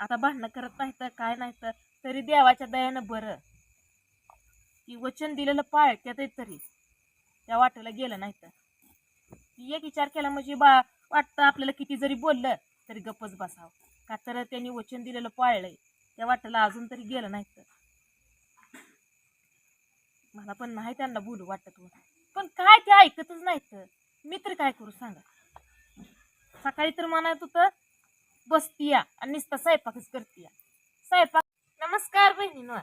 आता भांडणं करत नाही तर काय नाही तर तरी देवाच्या दयानं बरं. की वचन दिलेलं पाळ त्यात तरी. त्या वाटेला गेलं नाही तर. ती एक विचार केला म्हणजे बा वाटतं आपल्याला किती जरी बोललं तरी गप्पच बसावं. का तर त्यांनी वचन दिलेलं पाळलंय त्या वाटेला अजून तरी गेलं नाही तर. मला पण नाही त्यांना बोलू वाटत पण काय ते ऐकतच नाही तर. मी तर काय करू सांगा? सकाळी तर म्हणत होतं बसतीया आणि नुसता स्वयंपाकच करतीया. स्वयंपाक नमस्कार बहिणीनं.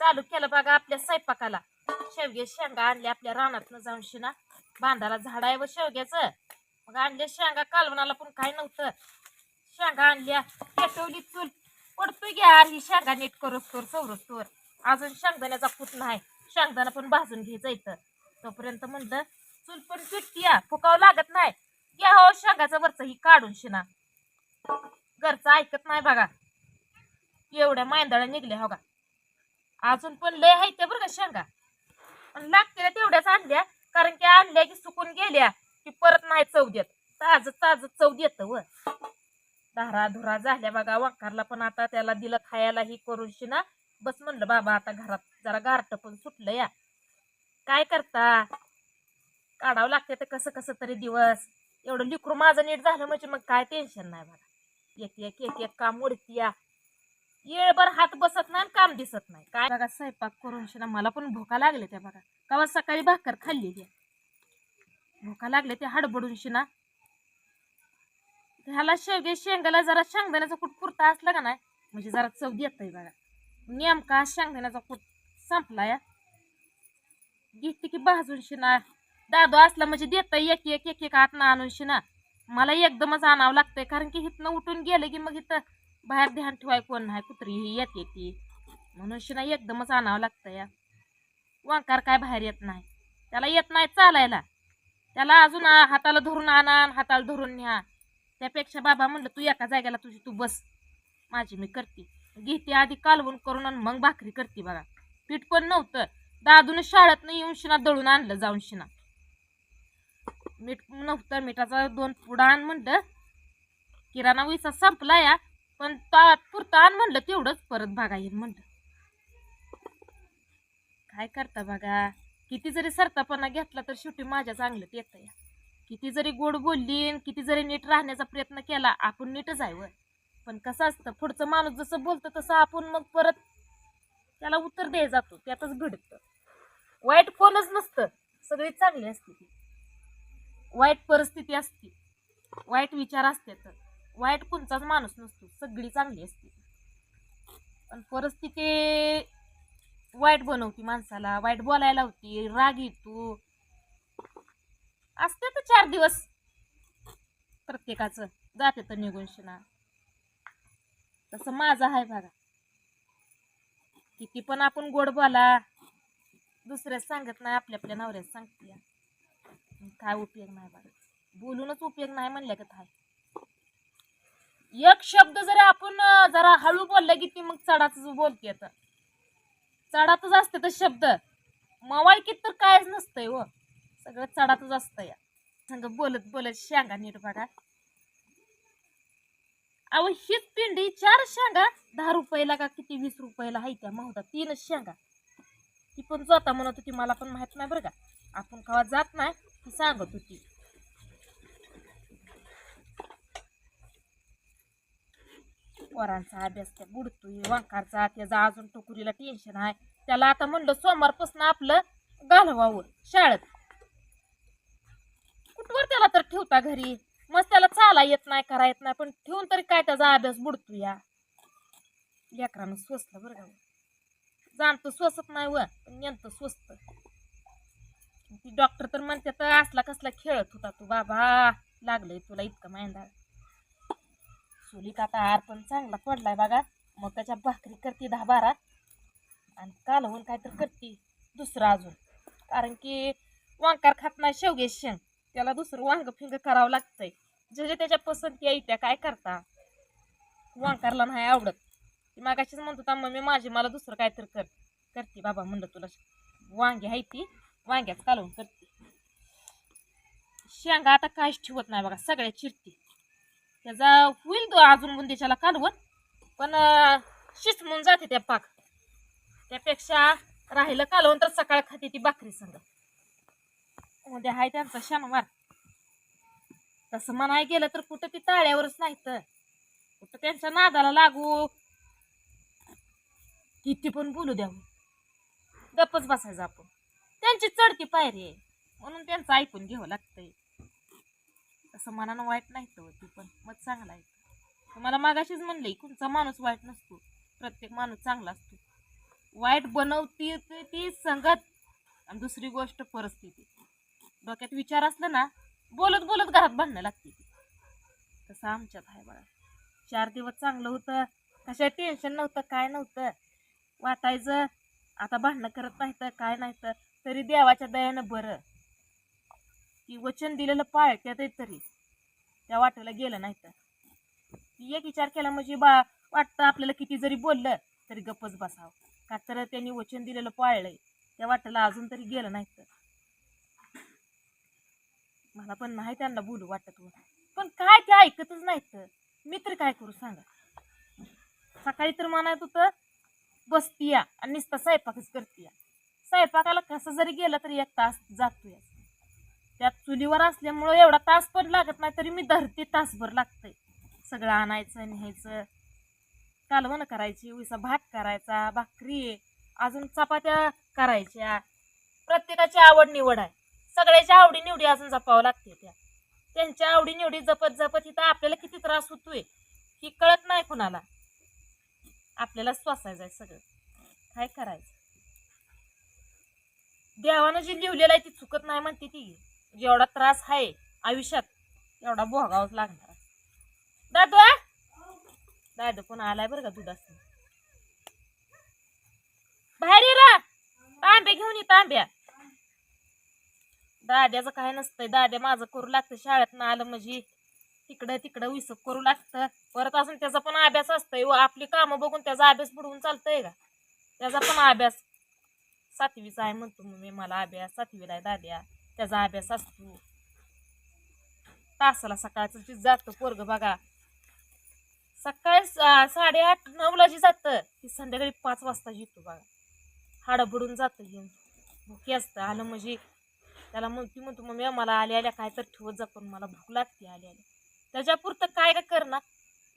चालू केलं बघा आपल्या स्वयंपाकाला. शेवग्या शेंगा आणल्या आपल्या रानातनं जाऊन शिना बांधाला झाड आहे व शेवग्याचं. मग आणल्या शेंगा कालवणाला पण काय नव्हतं. शेंगा आणल्या पेटवली चूल. पडतोय घ्या ही शेंगा नीट करोस तोर चौरस तोर अजून शेंगदाण्याचा पूत नाही. शेंगदाणा पण भाजून घ्यायचं इथं. तोपर्यंत म्हणलं चूल पण पिटतीया फुकावं लागत नाही. घ्या हो शेंगाचं वरचं ही काढून शिना घरचं ऐकत नाही बघा. एवढ्या मांदळ्या निघल्या हो का? अजून पण लय आहे ते बरं का शेंगा. पण लागते तेवढ्याच आणल्या कारण की आणल्या की सुकून गेल्या की परत नाही चव देत. ताज ताज चव देत व. धारा धुरा झाल्या बघा वाकारला पण आता त्याला दिलं खायला ही करून शिना. बस म्हणलं बाबा आता घरात जरा गारट पण सुटलं या. काय करता? काढावं लागते तर कसं कसं तरी दिवस. एवढं लिकरू माझं नीट झालं म्हणजे मग काय टेन्शन नाही बघा. एक एक एक एक काम उडतीया. येळभर हात बसत नाही आणि काम दिसत नाही. काय? बघा स्वयंपाक करून शिना मला पण भोका लागले त्या बघा. कवा सकाळी भाकर खाल्ली त्या. भोका लागले ते हडबडून शिना ह्याला शेवगे शेंगाला जरा शेंगदाण्याचा कुठ पुरता असला का नाही? म्हणजे जरा चव देतय बघा. नेमका शेंगदाण्याचा कुठ संपला या घेते की भाजून शिना दादू असला म्हणजे देत एक एक एक एक ना आणून शिना मला एकदमच आणावं लागतंय कारण की इथनं उठून गेलं की मग इथं बाहेर ध्यान ठेवाय कोण नाही कुत्री ही येते ती. म्हणून शिना एकदमच आणावं लागतं या. वांकार काय बाहेर येत नाही. त्याला येत नाही चालायला. त्याला अजून हाताला धरून आणा आणि हाताला धरून न्या. त्यापेक्षा बाबा म्हणलं तू एका जागेला तुझी तू बस. माझी मी करते. घेते आधी कालवून करून आणि मग भाकरी करते बघा. पीठ पण नव्हतं. दादून शाळेतनं येऊन शिना दळून आणलं जाऊन शिना. मीठ नव्हतं मिठाचा दोन पुडा आण म्हणलं. किराणा विसा संपला या पण तात्पुरता आण म्हणलं तेवढंच परत बघा येईल म्हणलं. काय करता बघा किती जरी सरतापणा घेतला तर शेवटी माझ्या चांगलं येतं या. किती जरी गोड बोलली किती जरी नीट राहण्याचा प्रयत्न केला आपण नीटच आहे वर पण कसं असतं पुढचं माणूस जसं बोलतं तसं आपण मग परत त्याला उत्तर द्याय जातो त्यातच भिडतं वाईट फोनच नसतं सगळी चांगली असते ती. वाईट परिस्थिती असते. वाईट विचार असतात वाईट कोणताच माणूस नसतो. सगळी चांगली असते. पण परिस्थिती वाईट बनवती माणसाला. वाईट बोलायला होती. राग येतो. असते तर चार दिवस. प्रत्येकाचं. जाते तर निघून शिना. तसं माझं आहे बघा. किती पण आपण गोड बोला दुसऱ्याच सांगत नाही आपल्या आपल्या नवऱ्याच सांगते काय उपयोग नाही बघा बोलूनच उपयोग नाही म्हणल्या का काय एक शब्द जरी आपण जरा हळू बोलला की ती मग चढाच बोलते आता. चढातच असते तर शब्द. मवाळकीत तर कायच नसतंय व सगळं चढातच असतं या संग बोलत बोलत शेंगा नीट बघा. अहो हीच पिंडी चार शेंगा दहा रुपयाला का किती वीस रुपयाला आहे त्या माहुदा तीनच शेंगा. ती पण जाता म्हणत होती मला पण माहीत नाही बरं का. आपण कवा जात नाही सांगत होती. पोरांचा अभ्यास त्या बुडतोय वांकारचा त्याचा अजून टोकुरीला टेन्शन आहे. त्याला आता म्हणलं सोमवारपासून आपलं घालवावं शाळेत. कुठवर त्याला तर ठेवता घरी? मग त्याला चाला येत नाही करा येत नाही पण ठेवून तरी काय त्याचा अभ्यास बुडतो या? लेकरानं स्वस्त बरं का हो. जाणतं स्वस्त नाही व पण नेमतं स्वस्त. ती डॉक्टर तर म्हणते तर असला कसला खेळत होता तू बाबा लागलंय तुला इतकं मांदा चुलीत आता हार पण चांगला पडलाय बघा. मग त्याच्या भाकरी करते दहा बारा आणि कालवून काय तर करते दुसरं अजून. कारण की वांकार खात नाही शेवगे शेंग. त्याला दुसरं वांग फिंग करावं लागतंय. जे जे त्याच्या पसंती आहे त्या काय करता? वांकारला नाही आवडत. ती मागाशीच म्हणत होता मम्मी माझी मला दुसरं काय कर. करते बाबा म्हणलं तुला. वांगी आहे ती. वांग्याच कालवून करते. शेंगा आता काहीच ठेवत नाही बघा सगळ्या चिरते. त्याचा होईल तो अजून बुंदीच्याला कालवण पण अं, शिसमून जाते त्या पाक. त्यापेक्षा राहिलं कालवून तर सकाळ खाते ती भाकरी संग. उद्या हाय त्यांचा शनिवार. तसं म्हणाय गेलं तर कुठं ती ताळ्यावरच नाही तर. कुठं त्यांच्या नादाला लागू. किती पण बोलू द्यावं गप्पच बसायचं आपण. त्यांची चढती पायरी आहे. म्हणून त्यांचं ऐकून घ्यावं लागतंय. असं मनानं वाईट नाही तर ती पण मत चांगला आहे. तुम्हाला मागाशीच म्हणले कोणचा माणूस वाईट नसतो. प्रत्येक माणूस चांगला असतो. वाईट बनवती ती- संगत. आणि दुसरी गोष्ट परिस्थिती. डोक्यात विचार असलं ना बोलत बोलत घरात भांडणं लागते ती. तसं आमच्यात आहे बघा. चार दिवस चांगलं होतं. कशा टेन्शन नव्हतं काय नव्हतं. वाटायचं आता भांडणं करत नाही तर काय नाही तर तरी देवाच्या दयानं बरं. की वचन दिलेलं पाळत्यात तरी. त्या वाटेला गेलं नाही तर. एक विचार केला म्हणजे बा वाटतं आपल्याला किती जरी बोललं तरी गप्पच बसावं. का तर त्यांनी वचन दिलेलं पाळलंय त्या वाटेला अजून तरी गेलं नाही तर. मला पण नाही त्यांना बोलू वाटत पण काय ते ऐकतच नाहीत मी तर काय करू सांगा? सकाळी तर म्हणत होतं बसतीया आणि नुसता स्वयंपाकच करतीया स्वयंपाकाला कसं जरी गेलं तरी एक तास जातोय. त्यात चुलीवर असल्यामुळं एवढा तास पण लागत नाही तरी मी धरते तासभर लागतंय. सगळं आणायचं न्यायचं. कालवण करायची उसा भात करायचा भाकरी अजून चपात्या करायच्या. प्रत्येकाची आवड निवड आहे. सगळ्याच्या आवडी निवडी अजून जपावं लागते त्या. त्यांच्या आवडी निवडी जपत जपत इथं आपल्याला किती त्रास होतोय ही कळत नाही कुणाला. आपल्याला स्वसायचं आहे सगळं. काय करायचं? देवानं जी लिहिलेलं आहे ती चुकत नाही म्हणते ती. जेवढा त्रास आहे आयुष्यात एवढा भोगावाच लागणार. दादू दादू पण आलाय बरं का दुधास बाहेर ये तांब्या घेऊन ये तांब्या. दाद्याचं काय नसतंय दाद्या माझं करू लागतं शाळेत आलं म्हणजे तिकडं तिकडं विसप करू लागतं. परत असून त्याचा पण अभ्यास असतंय व आपली कामं बघून त्याचा अभ्यास बुडवून चालतंय का? त्याचा पण अभ्यास सातवीचा आहे म्हणतो मग मी मला अभ्यास सातवीला आहे दाद्या त्याचा अभ्यास असतो. तासाला सकाळचं जी जातं पोरग बघा. सकाळी साडेआठ नऊला जी जातं ती संध्याकाळी पाच वाजता येतो बघा. हाडं बुडून जातं घेऊन भुकी असतं. आलं म्हणजे त्याला मग ती म्हणतो मग मला आल्या आल्या काय तर ठेवत जा पण मला भूक लागते आल्या आल्या. त्याच्यापुरतं काय काय करणार?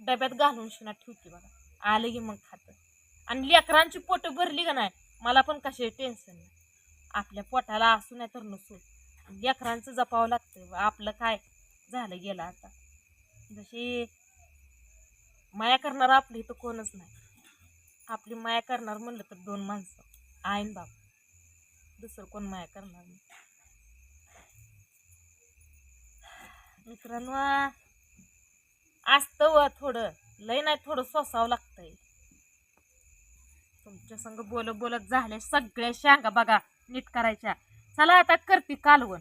डब्यात घालून शिना ठेवते बघा. आलं की मग खातं. आणि लेकरांची पोटं भरली का नाही? मला पण कसे टेन्शन नाही आपल्या पोटाला असू नाही तर नसू. लेकरांचं जपावं लागतं आपलं काय झालं गेलं आता. जशी माया करणार आपली तर कोणच नाही. आपली माया करणार म्हणलं तर दोन माणसं. आईन बाप. दुसरं कोण माया करणार नाही. मित्रांनो असतं व थोडं. लय नाही थोडं सोसावं लागतंय. तुमच्या संग बोलत बोलत झाल्या सगळ्या शांगा बघा नीट करायच्या. चला आता करते कालवण.